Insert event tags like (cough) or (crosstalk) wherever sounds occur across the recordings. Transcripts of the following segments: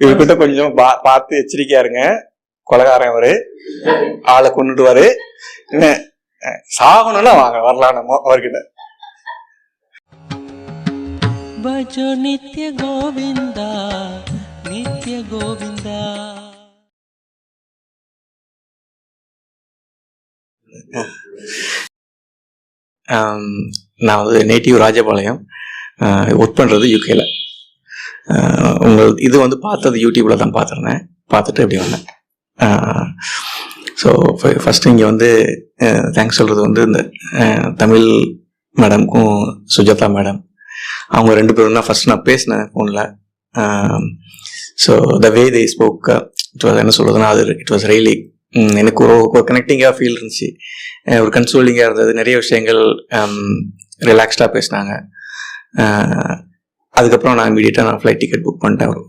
இவர்கிட்ட கொஞ்சம் பார்த்து எச்சரிக்கையா இருங்க கொலகாரன் அவரு ஆளை கொண்டுடுவாரு என்ன சாகணும்னா வாங்க வரலாம் அவர்கிட்ட. பஜோ நித்ய கோவிந்தா நித்ய கோவிந்தா. நான் வந்து நேட்டிவ் ராஜபாளையம் ஒர்க் பண்ணுறது யூகேல உங்கள் இது வந்து பார்த்தது யூடியூப்பில் தான் பார்த்துருந்தேன். பார்த்துட்டு அப்படி வந்தேன். ஸோ ஃபஸ்ட்டு இங்கே வந்து தேங்க்ஸ் சொல்கிறது வந்து இந்த தமிழ் மேடம்க்கும் சுஜாதா மேடம். அவங்க ரெண்டு பேரும் தான் ஃபஸ்ட் நான் பேசினேன் ஃபோனில் so the way they spoke it was என்ன சொல்கிறதுனா அது இட் வாஸ் ரெய்லி எனக்கு ஒரு ஒரு கனெக்டிங்காக ஃபீல் இருந்துச்சு. ஒரு கன்சோலிங்காக இருந்தது. நிறைய விஷயங்கள் ரிலாக்ஸ்டாக பேசினாங்க. அதுக்கப்புறம் நான் இமீடியட்டாக நான் ஃப்ளைட் டிக்கெட் புக் பண்ணிட்டேன்.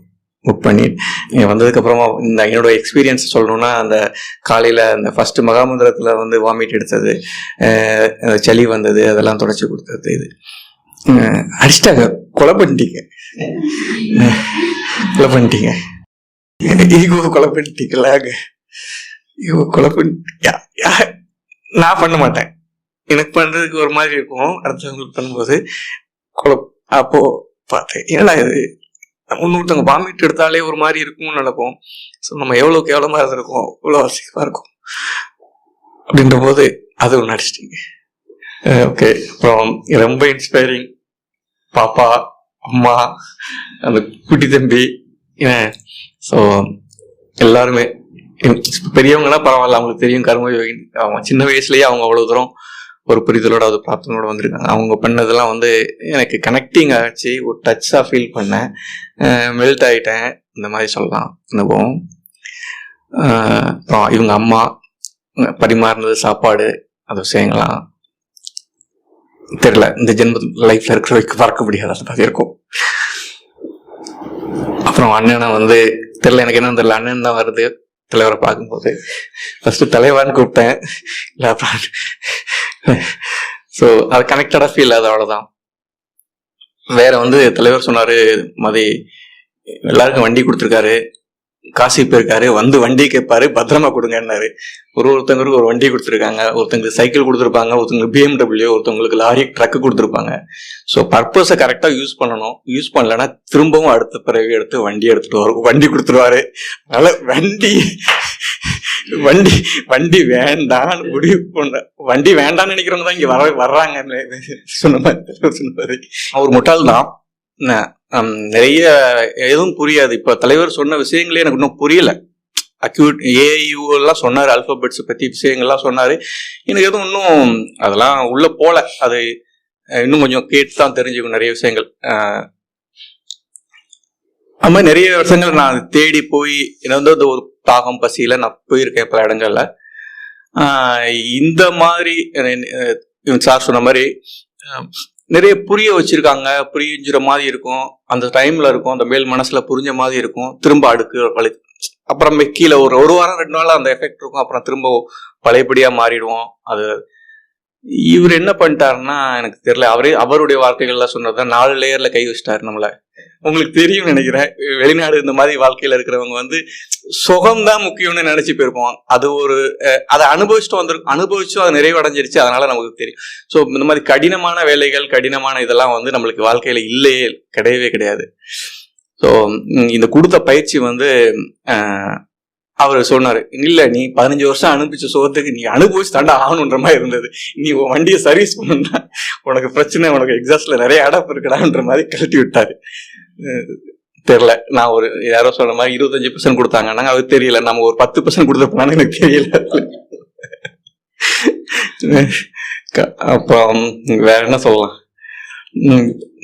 புக் பண்ணி இங்கே வந்ததுக்கப்புறமா இந்த என்னோட எக்ஸ்பீரியன்ஸ் சொல்லணும்னா அந்த காலையில் அந்த ஃபஸ்ட்டு மகாமந்திரத்தில் வந்து வாமிட் எடுத்தது அந்த சளி வந்தது அதெல்லாம் தொடச்சி கொடுத்தது இது. அடிச்சிட்டாங்க. கொலை பண்ணிட்டீங்க. கொலை பண்ணிட்டீங்க. ஈகோ கொலை பண்ணிட்டீங்களாங்க ஈகோ கொலை பண்ணி யா- யா- நான் பண்ண மாட்டேன். எனக்கு பண்ணுறதுக்கு ஒரு மாதிரி இருக்கும். அடுத்தவங்களுக்கு பண்ணும்போது கொலை அப்போது பார்த்தேன். ஏன்னா இது இன்னொருத்தவங்க வாமிட் எடுத்தாலே ஒரு மாதிரி இருக்கும்னு நினைப்போம். ஸோ நம்ம எவ்வளோ கேவலமாக இருந்திருக்கோம் இவ்வளோ அசிங்கமாக இருக்கும் அப்படின்ற போது அது ஒன்று அடிச்சிட்டீங்க. ஓகே அப்புறம் ரொம்ப இன்ஸ்பைரிங் பாப்பா அம்மா அந்த குட்டி தம்பி ஸோ எல்லாருமே. பெரியவங்கன்னா பரவாயில்ல அவங்களுக்கு தெரியும் கர்ம யோகி அவங்க சின்ன வயசுலயே அவங்க அவ்வளவு தூரம் ஒரு புரிதலோட அது பிரார்த்தனோட வந்திருக்காங்க. அவங்க பண்ணதெல்லாம் வந்து எனக்கு கனெக்டிங் ஆச்சு. ஒரு டச்சாக ஃபீல் பண்ணேன். மெல்ட் ஆகிட்டேன் இந்த மாதிரி சொல்லலாம். அனுபவம் அப்புறம் இவங்க அம்மா பரிமாறினது சாப்பாடு அது விஷயங்களாம் தெரியல. இந்த ஜென்ம லைஃப்ல இருக்கிற வரைக்கும் பார்க்க முடியாது. அந்த மாதிரி இருக்கும். அப்புறம் அண்ணனை வந்து தெரியல எனக்கு என்ன தெரியல. அண்ணன் தான் வருது. தலைவரை பார்க்கும்போது ஃபர்ஸ்ட் தலைவான்னு கூப்பிட்டேன். இல்லை அப்புறம் ஸோ அது கனெக்டடாக ஃபீல் அது அவ்வளோதான் வேற வந்து தலைவர் சொன்னார் மதி எல்லாருக்கும் வண்டி கொடுத்துருக்காரு. காசி போயிருக்காரு வந்து வண்டி கேட்பாரு பத்திரமா கொடுங்கன்னாரு. ஒரு ஒருத்தவங்களுக்கு ஒரு வண்டி கொடுத்துருக்காங்க ஒருத்தங்களுக்கு சைக்கிள் கொடுத்துருப்பாங்க ஒருத்தங்களுக்கு பிஎம்டபிள்யூ ஒருத்தவங்களுக்கு லாரி ட்ரக்கு கொடுத்துருப்பாங்க. ஸோ பர்பஸை கரெக்டாக யூஸ் பண்ணணும். யூஸ் பண்ணலன்னா திரும்பவும் அடுத்த பிறகு எடுத்து வண்டி எடுத்துட்டு வரும் வண்டி கொடுத்துருவாரு. அதனால வண்டி வண்டி வண்டி வேண்டாம்னு முடிவு பண்ண வண்டி வேண்டாம்னு நினைக்கிறவங்க தான் இங்க வர வர்றாங்கன்னு சொன்ன மாதிரி சொன்ன மாதிரி. அவர் முட்டாள் தான் நிறைய எதுவும் புரியாது. இப்போ தலைவர் சொன்ன விஷயங்களே எனக்கு இன்னும் புரியல. அக்யூட் ஏஐயூ எல்லாம் சொன்னார் அல்பபெட்ஸ் பற்றி விஷயங்கள்லாம் சொன்னார். எனக்கு எதுவும் இன்னும் அதெல்லாம் உள்ள போல. அது இன்னும் கொஞ்சம் கேட்டு தான் தெரிஞ்சுக்கணும் நிறைய விஷயங்கள். அது மாதிரி நிறைய வருஷங்கள் நான் தேடி போய் என்ன வந்து அந்த ஒரு தாகம் பசியில் நான் போயிருக்கேன் பல இடங்கள்ல. இந்த மாதிரி சார் சொன்ன மாதிரி நிறைய புரிய வச்சிருக்காங்க புரிஞ்சுற மாதிரி இருக்கும். அந்த டைம்ல இருக்கும் அந்த மேல் மனசுல புரிஞ்ச மாதிரி இருக்கும். திரும்ப அடுக்கு வலி அப்புறம் கீழே ஒரு ஒரு வாரம் ரெண்டு நாள் அந்த எஃபெக்ட் இருக்கும். அப்புறம் திரும்ப பழையபடியா மாறிடுவோம். அது இவர் என்ன பண்ணிட்டாருன்னா எனக்கு தெரியல. அவரே அவருடைய வார்த்தைகள்ல சொன்னதுதான் நாலு லேயர்ல கை வச்சிட்டாரு நம்மள. உங்களுக்கு தெரியும் நினைக்கிறேன். வெளிநாடு இந்த மாதிரி வாழ்க்கையில இருக்கிறவங்க வந்து சுகம் தான் முக்கியம்னு நினைச்சு போயிருப்போம். அது ஒரு அதை அனுபவிச்சுட்டு வந்து அனுபவிச்சும் அது நிறைவடைஞ்சிருச்சு. அதனால நமக்கு தெரியும். ஸோ இந்த மாதிரி கடினமான வேலைகள் கடினமான இதெல்லாம் வந்து நம்மளுக்கு வாழ்க்கையில இல்லையே கிடையவே கிடையாது. ஸோ இந்த கொடுத்த பயிற்சி வந்து அவர் சொன்னார் இல்லை நீ பதினஞ்சு வருஷம் அனுப்பிச்ச சோகத்துக்கு நீ அனுபவிச்சு தாண்டா ஆகணுன்ற மாதிரி இருந்தது. நீ உன் வண்டியை சர்வீஸ் பண்ணா உனக்கு பிரச்சனை உனக்கு எக்ஸாஸ்ட்ல நிறைய அடப்பு இருக்குடான்ற மாதிரி கழட்டி விட்டாரு. தெரில தெரியல. நான் ஒரு யாரோ சொன்ன மாதிரி இருபத்தஞ்சு பர்சன்ட் கொடுத்தாங்கன்னா அது தெரியல. நம்ம ஒரு பத்து பர்சன்ட் கொடுத்துருப்பானு எனக்கு தெரியல. அப்புறம் வேற என்ன சொல்லலாம்?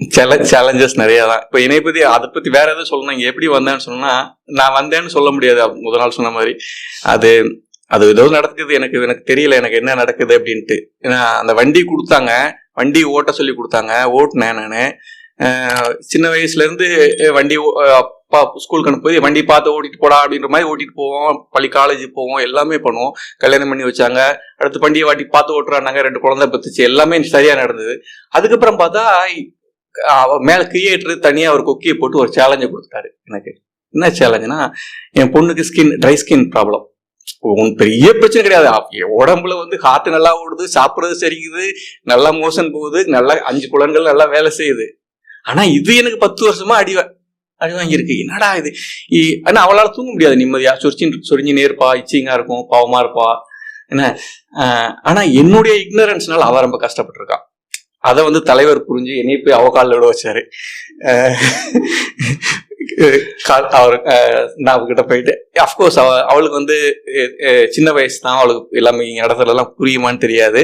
சேலஞ்சஸ் நிறைய தான் இப்போ இணைய பத்தி அதை பத்தி வேற எதாவது சொல்லணும் இங்கே எப்படி வந்தேன்னு சொன்னா நான் வந்தேன்னு சொல்ல முடியாது. முதல் நாள் சொன்ன மாதிரி. அது அது ஏதோ நடக்குது எனக்கு எனக்கு தெரியல எனக்கு என்ன நடக்குது அப்படின்ட்டு. ஏன்னா அந்த வண்டி கொடுத்தாங்க. வண்டி ஓட்ட சொல்லி கொடுத்தாங்க. ஓட்டினேன் நான். சின்ன வயசுல இருந்து வண்டி ஓ- அப்பா ஸ்கூலுக்கு அனுப்பி வண்டி பார்த்து ஓட்டிட்டு போடா அப்படின்ற மாதிரி ஓட்டிட்டு போவோம். பள்ளி காலேஜ் போவோம். எல்லாமே பண்ணுவோம். கல்யாணம் பண்ணி வச்சாங்க. அடுத்து வண்டியை வாட்டி பார்த்து ஓட்டுறாங்க ரெண்டு குழந்தை பத்துச்சு. எல்லாமே சரியா நடந்தது. அதுக்கப்புறம் பார்த்தா மேல கிரியேட்டர் தனியா ஒரு கொக்கியை போட்டு ஒரு சேலஞ்சை கொடுத்தாரு எனக்கு என்ன சேலஞ்சுனா என் பொண்ணுக்கு ஸ்கின் ட்ரை ஸ்கின் ப்ராப்ளம் உன் பெரிய பிரச்சனை கிடையாது. உடம்புல வந்து ஹார்ட் நல்லா ஓடுது சாப்பிட்றது சரிக்குது நல்லா மோஷன் போகுது நல்லா அஞ்சு புலன்கள் நல்லா வேலை செய்யுது. ஆனா இது எனக்கு பத்து வருஷமா அடி அடி வாங்கியிருக்கு. என்னடா இது? இ- ஆனா அவளால தூங்க முடியாது. நிம்மதியா சொரிச்சு சொரிஞ்சுனே நேர்ப்பா இச்சிங்கா இருக்கும் பாவமா இருப்பா. என்ன ஆனா என்னுடைய இக்னரன்ஸ்னால அவ ரொம்ப கஷ்டப்பட்டிருக்கா. அதை வந்து தலைவர் புரிஞ்சு என்னைய போய் அவகாலில் விட வச்சாரு. அவர் நான் அவகிட்ட போயிட்டு அஃப்கோர்ஸ் அவ அவளுக்கு வந்து சின்ன வயசு தான் அவளுக்கு எல்லாமே இடத்துல எல்லாம் புரியுமான்னு தெரியாது.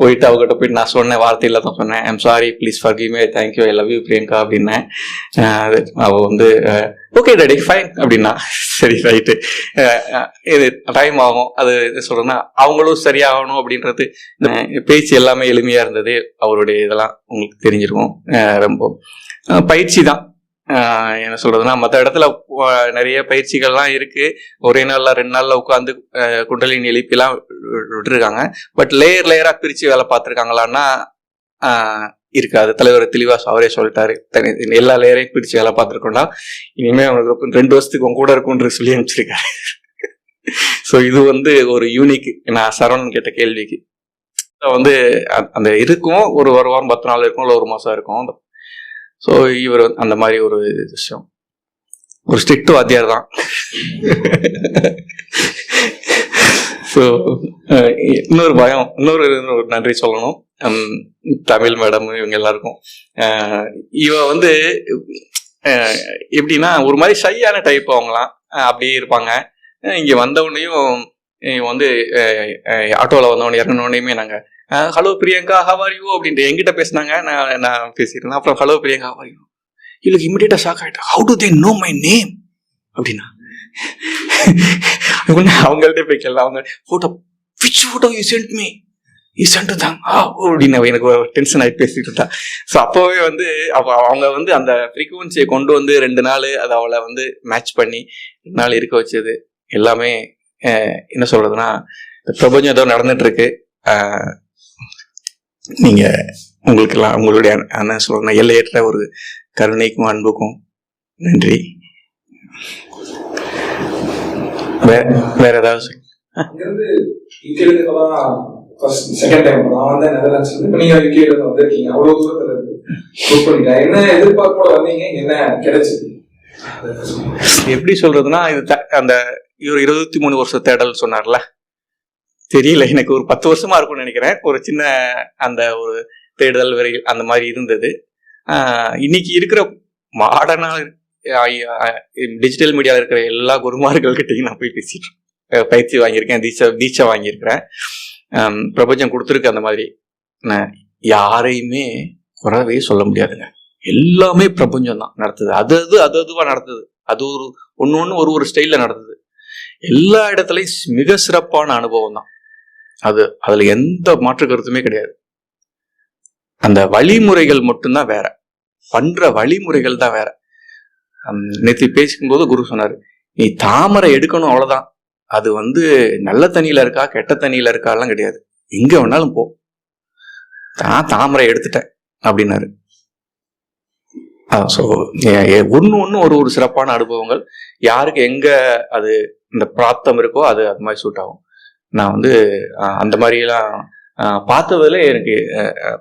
போயிட்டு அவகிட்ட போயிட்டு நான் சொன்னேன் வார்த்தையில தான் சொன்னேன். I'm sorry please forgive me thank you I love you Priyanka அப்படின்னேன் அவள் அது வந்து ஓகே டேடி ஃபைன் அப்படின்னா. சரி ரைட்டு இது டைம் ஆகும். அது சொல்றேன்னா அவங்களும் சரியாகணும் அப்படின்றது பேச்சு எல்லாமே எளிமையா இருந்தது. அவருடைய இதெல்லாம் உங்களுக்கு தெரிஞ்சிருக்கும். ரொம்ப. பயிற்சி தான். என்ன சொல்றதுன்னா மற்ற இடத்துல நிறைய பயிற்சிகள்லாம் இருக்கு. ஒரே நாள்ல ரெண்டு நாள்ல உட்காந்து குண்டலின் எழுப்பிலாம் விட்டுருக்காங்க. பட் லேயர் லேயரா பிரிச்சு வேலை பார்த்துருக்காங்களான்னா இருக்காது. தலைவர் தெளிவா அவரே சொல்லிட்டாரு. தனி எல்லா லேயரையும் பிரிச்சு வேலை பார்த்துருக்கோம்னா இனிமே அவனுக்கு ரெண்டு வருஷத்துக்கு உன் கூட இருக்கும்ன்ற சொல்லி அனுப்பிச்சிருக்காரு. ஸோ இது வந்து ஒரு யூனிக் நான் சரவணன் கேட்ட கேள்விக்கு. வந்து அந்த இருக்கும். ஒரு ஒரு வாரம் பத்து நாள் இருக்கும். இல்லை ஒரு மாசம் இருக்கும். ஸோ இவர் அந்த மாதிரி ஒரு விஷயம். ஒரு ஸ்ட்ரிக்ட் வாத்தியார் தான். ஸோ இன்னொரு பயம் இன்னொரு ஒரு நன்றி சொல்லணும். தமிழ் மேடம் இவங்க எல்லாருக்கும். இவ வந்து எப்படின்னா ஒரு மாதிரி ஷையான டைப் அவங்களாம். அப்படியே இருப்பாங்க. இங்கே இங்க வந்தவனையும் வந்து ஆட்டோவில் வந்தவொடனே இறங்கினோடனையுமே நாங்கள் ஹலோ பிரியங்கா ஹவாரியோ யூ அப்படின்ட்டு எங்கிட்ட பேசினாங்க. நான் நான் பேசியிருந்தேன் அப்புறம் ஹலோ பிரியங்கா ஹவாரியோ யூ இவளுக்கு இமிடியேட்டாக ஷாக் ஆகிட்டா how do they know my name அப்படின்னா (laughs) உடனே அவங்கள்ட்ட போய் கேள்வி அவங்க photo which photo you sent me you sent தான் ஆ அப்படின்னு அவ எனக்கு டென்ஷன் ஆகி பேசிட்டு இருந்தா. ஸோ அப்போவே வந்து அவங்க வந்து அந்த ஃப்ரீக்குவன்சியை கொண்டு வந்து ரெண்டு நாள் அதை அவளை வந்து மேட்ச் பண்ணி ரெண்டு நாள் இருக்க வச்சது. எல்லாமே என்ன சொல்றதுன்னா இந்த பிரபஞ்சம் ஏதோ நடந்துட்டு இருக்கு. அஹ், நீங்க உங்களுக்கெல்லாம் உங்களுடைய என்ன சொல்றேன் எல்லையற்ற ஒரு கருணைக்கும் அன்புக்கும் நன்றி. வேற வேற ஏதாவது சொல்- இங்கிருந்து யூகேல இப்பதான் ஃபர்ஸ்ட் செகண்ட் டைம் நான் வந்து நெதர்லாண்ட்ஸ்ல இருந்து. இப்ப நீங்க யூகேல இருந்து வந்திருக்கீங்க. அவ்வளவு தூரத்துல இருந்து புக் பண்ணிட்டேன் என்ன எதிர்பார்ப்போட வந்தீங்க? என்ன கிடைச்சது? எப்படி சொல்றதுன்னா இது அந்த இவர் இருபத்தி மூணு வருஷ தேடல் சொன்னார்ல. தெரியல. எனக்கு ஒரு பத்து வருஷமா இருக்கும்னு நினைக்கிறேன். ஒரு சின்ன அந்த ஒரு தேடுதல் வரையில் அந்த மாதிரி இருந்தது. இன்னைக்கு இருக்கிற மாடர்னா டிஜிட்டல் மீடியாவில் இருக்கிற எல்லா குருமார்கள்கிட்டையும் நான் போய் பேசிட்டு பயிற்சி வாங்கியிருக்கேன் தீட்சை தீட்சை வாங்கியிருக்கிறேன். பிரபஞ்சம் கொடுத்துருக்கு அந்த மாதிரி. நான் யாரையுமே குறவே சொல்ல முடியாதுங்க. எல்லாமே பிரபஞ்சம் தான் நடத்துது. அது அது அது அதுவா நடத்துது. அது ஒரு ஒன்று ஒன்று ஒரு ஒரு ஸ்டைலில் நடந்தது எல்லா இடத்துலையும் மிக சிறப்பான அனுபவம் தான். அது அதுல எந்த மாற்று கருத்துமே கிடையாது. அந்த வழிமுறைகள் மட்டும்தான் வேற. பண்ற வழிமுறைகள் தான் வேற. நேற்று பேசிக்கும்போது குரு சொன்னார் நீ தாமரை எடுக்கணும் அவ்வளவுதான். அது வந்து நல்ல தண்ணியில இருக்கா கெட்ட தண்ணியில இருக்காலாம் கிடையாது. எங்க வேணாலும் போ. நான் தாமரை எடுத்துட்டேன் அப்படின்னாரு. ஸோ ஒன்று ஒன்று ஒரு ஒரு சிறப்பான அனுபவங்கள். யாருக்கு எங்க அது இந்த பிராப்தம் இருக்கோ அது அது மாதிரி சூட் ஆகும். நான் வந்து அந்த மாதிரிலாம் அஹ், பார்த்ததுல எனக்கு அஹ்,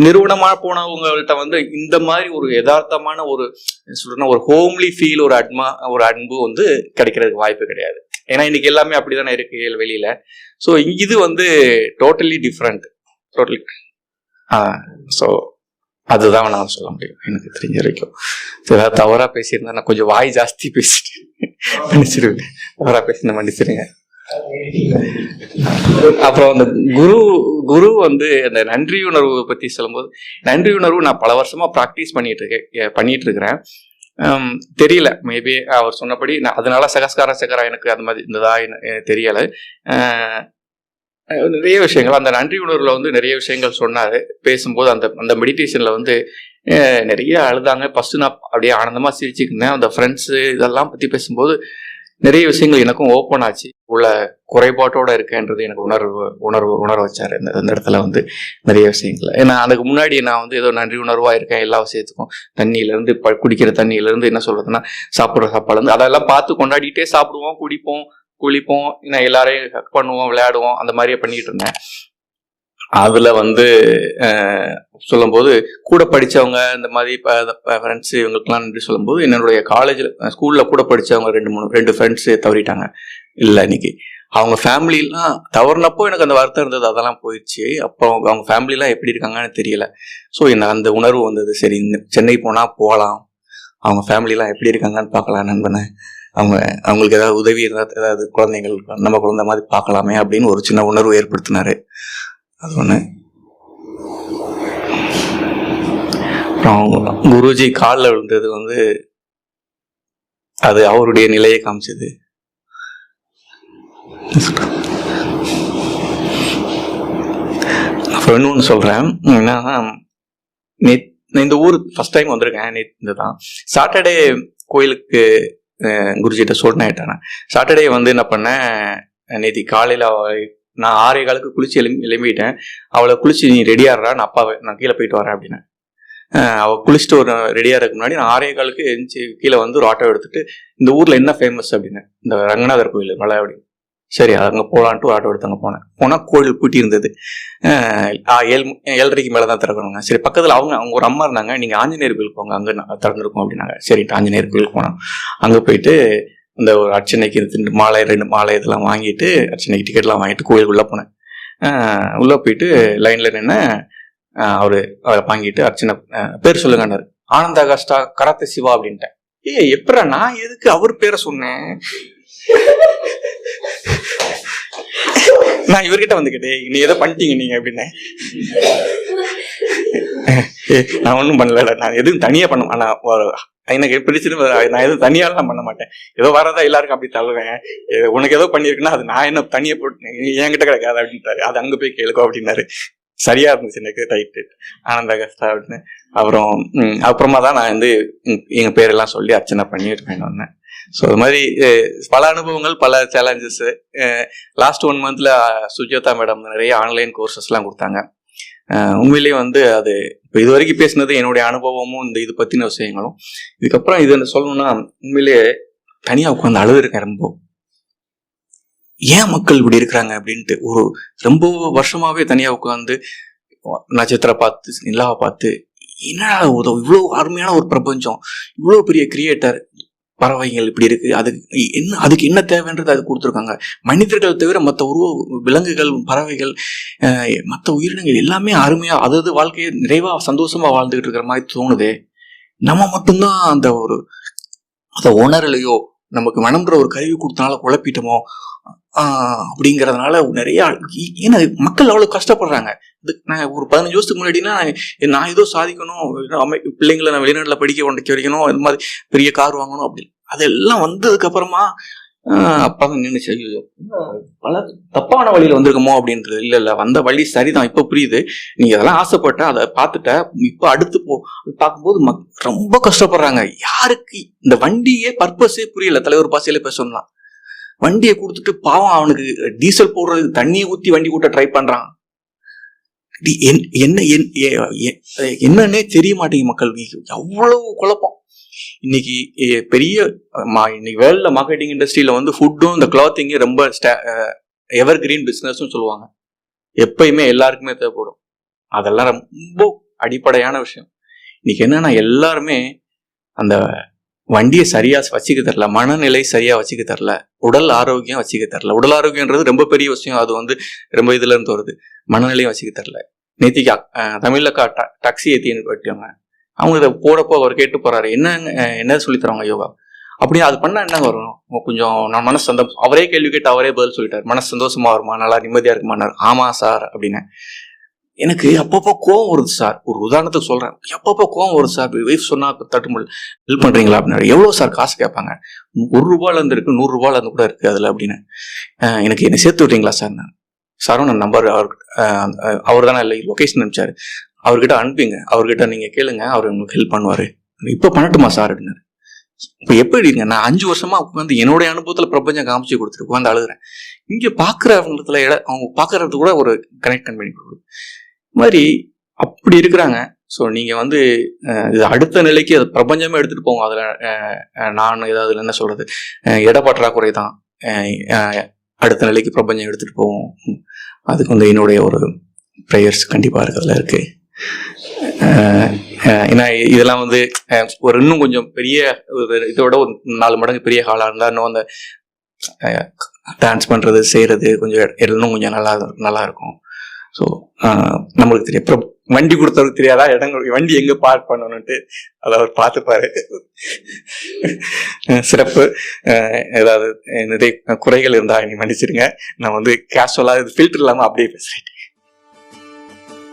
நிறுவனமா போனவங்கள்ட்ட வந்து இந்த மாதிரி ஒரு யதார்த்தமான ஒரு சொல்றேன்னா ஒரு ஹோம்லி ஃபீல் ஒரு அட்மா ஒரு அன்பு வந்து கிடைக்கிறதுக்கு வாய்ப்பு கிடையாது. ஏன்னா இன்னைக்கு எல்லாமே அப்படிதானே இருக்கு வெளியில. ஸோ இது வந்து டோட்டலி டிஃப்ரெண்ட் டோட்டலி ஸோ அதுதான் நான் சொல்ல முடியும். எனக்கு தெரிஞ்ச வரைக்கும். ஏதாவது தவறா பேசியிருந்தா நான் கொஞ்சம் வாய் ஜாஸ்தி பேசிட்டு மன்னிச்சிருவேன் தவறா பேசின மன்னிச்சிருங்க. அப்புறம் அந்த குரு குரு வந்து அந்த நன்றி உணர்வு பத்தி சொல்லும்போது நன்றி உணர்வு நான் பல வருஷமா ப்ராக்டிஸ் பண்ணிட்டு இருக்கேன் பண்ணிட்டு இருக்கிறேன். தெரியல. மேபி அவர் சொன்னபடி நான் அதனால சகஸ்கார சகரா எனக்கு அந்த மாதிரி இருந்ததா என்ன- தெரியல. நிறைய விஷயங்கள். அந்த நன்றி உணர்வுல வந்து நிறைய விஷயங்கள் சொன்னாரு. பேசும்போது அந்த அந்த மெடிடேஷன்ல வந்து நிறைய அழுதாங்க. ஃபர்ஸ்ட் நான் அப்படியே ஆனந்தமா சிரிச்சுக்கினேன் அந்த ஃப்ரெண்ட்ஸ் இதெல்லாம் பத்தி பேசும்போது நிறைய விஷயங்கள் எனக்கும் ஓப்பன் ஆச்சு. உள்ள குறைபாட்டோட இருக்கேன்றது எனக்கு உணர்வு உணர்வு உணர வச்சாரு. இந்த அந்த இடத்துல வந்து நிறைய விஷயங்கள். ஏன்னா அதுக்கு முன்னாடி நான் வந்து ஏதோ நன்றி உணர்வா இருக்கேன் எல்லா விஷயத்துக்கும். தண்ணியிலேருந்து ப- குடிக்கிற தண்ணியிலேருந்து என்ன சொல்றதுன்னா சாப்பிட்ற சாப்பாடுலேருந்து அதெல்லாம் பார்த்து கொண்டாடிட்டே சாப்பிடுவோம் குடிப்போம் குளிப்போம் நான் எல்லாரையும் ஹக் பண்ணுவோம் விளையாடுவோம் அந்த மாதிரியே பண்ணிட்டு இருந்தேன். அதுல வந்து சொல்லும்போது கூட படித்தவங்க இந்த மாதிரி ஃப்ரெண்ட்ஸ் இவங்களுக்குலாம் நன்றி சொல்லும்போது என்னுடைய காலேஜில் ஸ்கூல்ல கூட படித்தவங்க ரெண்டு மூணு ரெண்டு ஃப்ரெண்ட்ஸ் தவறிட்டாங்க. இல்லை இன்னைக்கு. அவங்க ஃபேமிலிலாம் தவறுனப்போ எனக்கு அந்த வருத்தம் இருந்தது. அதெல்லாம் போயிடுச்சு. அப்புறம் அவங்க ஃபேமிலிலாம் எப்படி இருக்காங்கன்னு தெரியல. ஸோ என்ன அந்த உணர்வு வந்தது. சரி சென்னை போனால் போகலாம் அவங்க ஃபேமிலிலாம் எப்படி இருக்காங்கன்னு பார்க்கலாம் நண்பனை. அவங்க அவங்களுக்கு ஏதாவது உதவி ஏதாவது ஏதாவது குழந்தைகள் நம்ம குழந்தை மாதிரி பார்க்கலாமே அப்படின்னு ஒரு சின்ன உணர்வு ஏற்படுத்தினாரு. அது ஒன்று அப்புறம் குருஜி காலில் விழுந்தது வந்து அது அவருடைய நிலையை காமிச்சது. அப்புறம் இன்னொன்று சொல்கிறேன் என்னன்னா நேத் நான் இந்த ஊர் ஃபஸ்ட் டைம் வந்திருக்கேன் நேற்று தான். சாட்டர்டே கோயிலுக்கு குருஜிகிட்ட குருஜிட்ட சொன்னேன் சாட்டர்டே வந்து என்ன பண்ணேன் நேற்று காலையில் நான் ஆறே காலுக்கு குளிச்சு எலும் எலும்பிட்டேன் அவளை குளிச்சு நீ ரெடியாடுறா நான் அப்பாவை நான் கீழே போயிட்டு வரேன் அப்படின்னு. அவள் குளிச்சுட்டு ஒரு ரெடியாக இருக்க முன்னாடி நான் ஆறே காலுக்கு எரிஞ்சு கீழே வந்து ஒரு ஆட்டோ எடுத்துட்டு இந்த ஊரில் என்ன ஃபேமஸ் அப்படின்னு. இந்த ரங்கநாதர் கோயில் மலையாடி சரி அங்கே போகலான்ட்டு ஒரு ஆட்டோ எடுத்து அங்கே போனேன். போனால் கோயில் பூட்டி இருந்தது. ஆ, ஏழு ஏழரைக்கு மேலே தான் திறக்கணுங்க. சரி பக்கத்தில் அவங்க அவங்க ஒரு அம்மா இருந்தாங்க. நீங்கள் ஆஞ்சநேயர் கோயில் போங்க அங்கே திறந்துருக்கோம் அப்படின்னாங்க. சரிட்டு ஆஞ்சநேயர் கோயில் போனோம். அங்கே போயிட்டு இந்த ஒரு அர்ச்சனைக்கு ரெண்டு மாலை ரெண்டு மாலை இதெல்லாம் வாங்கிட்டு அர்ச்சனைக்கு டிக்கெட்லாம் வாங்கிட்டு கோயிலுக்குள்ளே போனேன். உள்ளே போயிட்டு லைனில் நின்று அவர் அவரை வாங்கிட்டு அர்ச்சனை பேர் சொல்லுங்கன்னாரு. ஆனந்த அகஸ்டா கராத்தே சிவா அப்படின்ட்டேன். ஏய் எப்படா நான் எதுக்கு அவர் பேரை சொன்னேன்? நான் இவர்கிட்ட வந்து கேட்டேன் நீ ஏதோ பண்ணிட்டீங்க நீங்க அப்படின்னு. நான் ஒன்றும் பண்ணலடா நான் எதுவும் தனியாக பண்ண ஆனால் எனக்கு பிடிச்சிட்டு நான் எதுவும் தனியாலாம் பண்ண மாட்டேன். ஏதோ வரதா எல்லாருக்கும் அப்படி தள்ளுவேன். உனக்கு ஏதோ பண்ணியிருக்குன்னா அது நான் என்ன தனியாக போட்டு என்கிட்ட கிடைக்காது அப்படின்ட்டாரு. அது அங்கே போய் கேளுக்கோ அப்படின்னாரு. சரியா இருந்துச்சு எனக்கு டைட்டு ஆனந்த கஸ்தா அப்படின்னு. அப்புறம் அப்புறமா தான் நான் வந்து எங்கள் பேரெல்லாம் சொல்லி அர்ச்சனை பண்ணிட்டு போயின்னு ஸோ அது மாதிரி பல அனுபவங்கள் பல சேலஞ்சஸ் லாஸ்ட் ஒன் மந்த்ல சுஜாதா மேடம் நிறைய ஆன்லைன் கோர்சஸ்லாம் கொடுத்தாங்க. உண்மையிலேயே வந்து அது இப்போ இது வரைக்கும் பேசினது என்னுடைய அனுபவமும் இந்த இது பற்றின விஷயங்களும். இதுக்கப்புறம் இது சொல்லணும்னா உண்மையிலேயே தனியாக உட்காந்து அழுதுருக்கேன் ரொம்ப. ஏன் மக்கள் இப்படி இருக்கிறாங்க அப்படின்ட்டு ஒரு ரொம்ப வருஷமாவே தனியாக உட்காந்து நட்சத்திர பார்த்து நிலாவை பார்த்து என்னடா உதவும் இவ்வளோ அருமையான ஒரு பிரபஞ்சம். இவ்வளோ பெரிய கிரியேட்டர் பறவைகள் இப்படி இருக்கு அதுக்கு என்ன அதுக்கு என்ன தேவைன்றது அது கொடுத்துருக்காங்க. மனிதர்கள் தவிர மற்ற உருவ விலங்குகள் பறவைகள் மற்ற உயிரினங்கள் எல்லாமே அருமையாக அதாவது வாழ்க்கையை நிறைவாக சந்தோஷமாக வாழ்ந்துகிட்டு இருக்கிற மாதிரி தோணுதே. நம்ம மட்டும்தான் அந்த ஒரு அதை உணரலையோ நமக்கு மனம்ன்ற ஒரு கருவி கொடுத்தனால குழப்பிட்டோமோ? ஆஹ் அப்படிங்கறதுனால நிறைய ஏன்னா மக்கள் அவ்வளவு கஷ்டப்படுறாங்க. இது நான் ஒரு பதினஞ்சு வருஷத்துக்கு முன்னாடினா நான் ஏதோ சாதிக்கணும் பிள்ளைங்களை நான் வெளிநாட்டுல படிக்க கொண்டு வைக்கணும் இது மாதிரி பெரிய கார் வாங்கணும் அப்படின்னு அதெல்லாம் வந்ததுக்கு அப்புறமா அப்பா தான் நினைச்சு ஐயோ பல தப்பான வழியில வந்திருக்குமோ அப்படின்றது இல்ல இல்ல. வந்த வழி சரிதான். இப்ப புரியுது. நீங்க அதெல்லாம் ஆசைப்பட்ட அதை பார்த்துட்ட இப்ப அடுத்து போ பார்க்கும்போது மக்- ரொம்ப கஷ்டப்படுறாங்க. யாருக்கு இந்த வண்டியே பர்பஸே புரியல. தலைவர் பாசையில பேச வண்டியை கொடுத்துட்டு பாவம் அவனுக்கு டீசல் போடுறது தண்ணியை ஊத்தி வண்டி கூட்ட ட்ரை பண்றான். என்ன என்- என்னன்னே தெரிய மாட்டேங்குது மக்கள் எவ்வளவு குழப்பம். இன்னைக்கு பெரிய மா- இன்னைக்கு வேர்ல்ட்ல மார்க்கெட்டிங் இண்டஸ்ட்ரியில வந்து ஃபுட்டும் இந்த கிளாத்திங்கும் ரொம்ப எவர் கிரீன் பிசினஸ்னு சொல்லுவாங்க. எப்பயுமே எல்லாருக்குமே தேவைப்படும். அதெல்லாம் ரொம்ப அடிப்படையான விஷயம். இன்னைக்கு என்னன்னா எல்லாருமே அந்த வண்டியை சரியா வச்சுக்க தரல மனநிலை சரியா வச்சுக்க தரல உடல் ஆரோக்கியம் வச்சுக்க தரல. உடல் ஆரோக்கியன்றது ரொம்ப பெரிய விஷயம். அது வந்து ரொம்ப இதுல இருந்து வருது. மனநிலையும் வச்சுக்க தரல. நேத்திக்கு தமிழ்ல டாக்ஸி ஏத்தின்னு போயிட்டவங்க அவங்க இதை போடப்போ அவர் கேட்டு போறாரு. என்ன என்ன சொல்லித்தராங்க யோகா? அப்படி அது பண்ணா என்ன வரும்? கொஞ்சம் நான் மனசு சந்தோஷம் அவரே கேள்வி கேட்டு அவரே பதில் சொல்லிட்டார். மனசு சந்தோஷமா வருமா? நல்லா நிம்மதியா இருக்குமானார் ஆமா சார் அப்படின்னு எனக்கு அப்பப்போ கோவம் வருது சார். ஒரு உதாரணத்துக்கு சொல்றேன். எப்பப்போ கோவம் வருது சார். ஒய்ஃப் சொன்னா தட்டுமல் ஹெல்ப் பண்றீங்களா? அப்படின்னு எவ்வளவு சார் காசு கேட்பாங்க? ஒரு ரூபாயில இருந்து இருக்கு நூறு ரூபாயில இருந்து கூட இருக்கு அதுல அப்படின்னு எனக்கு என்ன சேர்த்து விட்றீங்களா சார்? நான். சாரும் நான் நம்பர் அவர் அவர் தானே இல்லை லொக்கேஷன் அனுப்பிச்சாரு. அவர்கிட்ட அனுப்பிங்க. அவர்கிட்ட நீங்க கேளுங்க. அவர் உங்களுக்கு ஹெல்ப் பண்ணுவாரு. இப்போ பண்ணட்டுமா சார் அப்படின்னாரு. இப்போ எப்படிங்க நான் அஞ்சு வருஷமா உட்காந்து என்னுடைய அனுபவத்தில் பிரபஞ்சம் காமிச்சு கொடுத்துட்டு உட்காந்து அழுகுறேன். இங்கே பார்க்குறவங்களத்துல இட அவங்க பாக்குறது கூட ஒரு கனெக்ட் பண்ணி கொடுக்குது இது மாதிரி அப்படி இருக்கிறாங்க. ஸோ நீங்கள் வந்து இது அடுத்த நிலைக்கு அது பிரபஞ்சமே எடுத்துகிட்டு போவோம் அதில் நான் ஏதாவது என்ன சொல்கிறது இடப்பற்றாக்குறை தான் அடுத்த நிலைக்கு பிரபஞ்சம் எடுத்துகிட்டு போவோம் அதுக்கு வந்து என்னுடைய ஒரு ப்ரேயர்ஸ் கண்டிப்பாக இருக்கிறதுல இருக்குது ஏன்னா இதெல்லாம் வந்து ஒரு இன்னும் கொஞ்சம் பெரிய ஒரு இதோட ஒரு நாலு மடங்கு பெரிய ஹாலாக இருந்தால் இன்னும் அந்த டான்ஸ் பண்ணுறது செய்யறது கொஞ்சம் இன்னும் கொஞ்சம் நல்லா நல்லா இருக்கும். ஸோ நம்மளுக்கு தெரியும். அப்புறம் வண்டி கொடுத்தவருக்கு தெரியாதா? இடங்கள் வண்டி எங்கே பார்க் பண்ணணுன்ட்டு அதை அவர் பார்த்துப்பாரு. சிறப்பு. ஏதாவது நிறைய குறைகள் இருந்தால் நீ மன்னிச்சிருங்க நான் வந்து கேஷுவலாக இது ஃபில்டர் இல்லாமல் அப்படியே பேசுகிறேன்